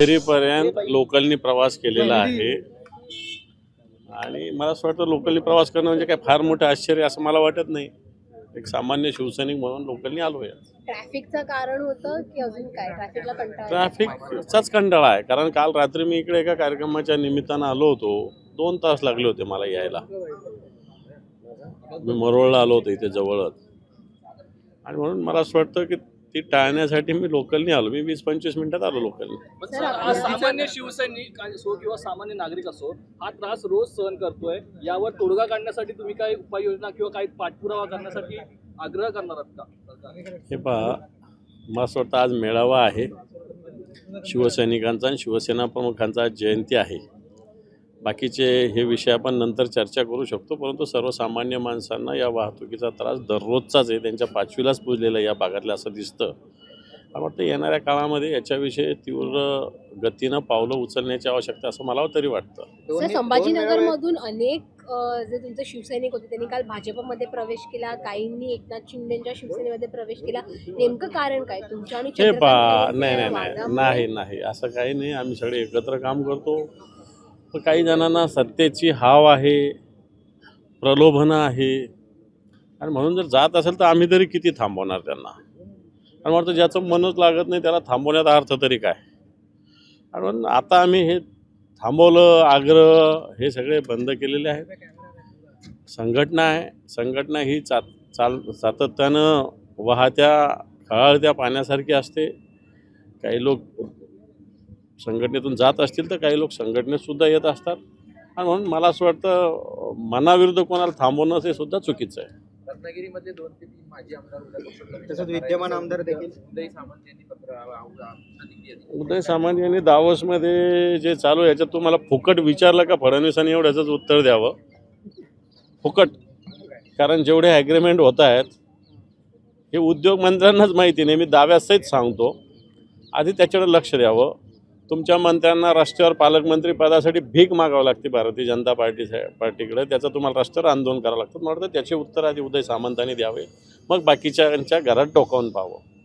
अंधेरीपर्यंत लोकलनी प्रवास केलेला आहे. आणि मला असं वाटतं लोकलनी प्रवास करणं म्हणजे काय फार मोठं आश्चर्य असं मला वाटत नाही. एक सामान्य शिवसैनिक म्हणून लोकलनी आलो आहे. ट्रॅफिकचं कारण होतं की अजून काय? ट्रॅफिकला कंटाळा ट्रॅफिकचाच कंटाळा आहे. कारण काल रात्री मी इकडे एका कार्यक्रमाच्या निमित्तानं आलो होतो. दोन तास लागले होते मला यायला. मी मरोळला आलो होतो इथे जवळच. आणि म्हणून मला असं वाटतं की ती टाळण्यासाठी मी लोकलनी आलो. मी वीस पंचवीस मिनिटात आलो लोकलनी. पण सर, सा- आपल्या- सामान्य शिवसैनिक असो किंवा सामान्य नागरिक असो हा त्रास रोज सहन करतोय. यावर तोडगा काढण्यासाठी तुम्ही काही उपाययोजना किंवा काही पाठपुरावा करण्यासाठी आग्रह करणार आहात का? हे पहा मला असं वाटतं आज मेळावा आहे. शिवसैनिकांचा आणि शिवसेना प्रमुखांचा आज जयंती आहे. बाकीचे हे विषय आपण नंतर चर्चा करू शकतो परंतु सर्वसामान्य माणसांना या वाहतुकीचा त्रास दररोजचाच आहे. त्यांच्या पाचवीलाच पुजलेला या भागातलं असं दिसतं. मला वाटतं येणाऱ्या काळामध्ये याच्याविषयी तीव्र गतीनं पावलं उचलण्याची आवश्यकता असं मला तरी वाटतं. सर संभाजीनगर मधून अनेक जे तुमचे शिवसैनिक होते त्यांनी काल भाजपमध्ये प्रवेश केला काहींनी एकनाथ शिंदेच्या शिवसेनेमध्ये प्रवेश केला. नेमकं कारण काय? तुमच्या नाही नाही नाही. वादामुळे? नाही नाही. असं काही नाही. आम्ही सगळे एकत्र काम करतो. पण काही जणांना सत्तेची हाव आहे प्रलोभनं आहे. आणि म्हणून जर जात असेल तर आम्ही तरी किती थांबवणार त्यांना? आणि वाटतं ज्याचं मनच लागत नाही त्याला थांबवण्याचा अर्थ तरी काय? आणि म्हणून आता आम्ही हे थांबवलं आग्रह हे सगळे बंद केलेले आहेत. संघटना आहे. संघटना ही चा चाल सातत्यानं वाहत्या खळाळत्या पाण्यासारखी असते. काही लोक संघटनेतून जात असतील तर काही लोक संघटनेत सुद्धा येत असतात. आणि म्हणून मला असं वाटतं मनाविरुद्ध कोणाला थांबवणं हे सुद्धा चुकीचं आहे. रत्नागिरीमध्ये दोन ते तीन माजी आमदार उद्या तसंच विद्यमान आमदार देखील. उदय सामंत यांनी पत्र उदय सामंत यांनी दावोसमध्ये जे चालू आहे याच्यात तुम्हाला फुकट विचारलं का? फडणवीसांनी एवढ्याचंच उत्तर द्यावं. फुकट. कारण जेवढे ॲग्रीमेंट होत आहेत हे उद्योगमंत्र्यांनाच माहिती नाही मी दाव्यासहित सांगतो. आधी त्याच्याकडे लक्ष द्यावं. तुमच्या मंत्र्यांना रस्त्यावर पालकमंत्री पदासाठी भीक मागावं लागते भारतीय जनता पार्टी पार्टीकडे. त्याचं तुम्हाला राष्ट्रीय आंदोलन करावं लागतं. मला वाटतं त्याचे उत्तर आधी उदय सामंतांनी द्यावे. मग बाकीच्यांच्या घरात डोकावून पाहावं.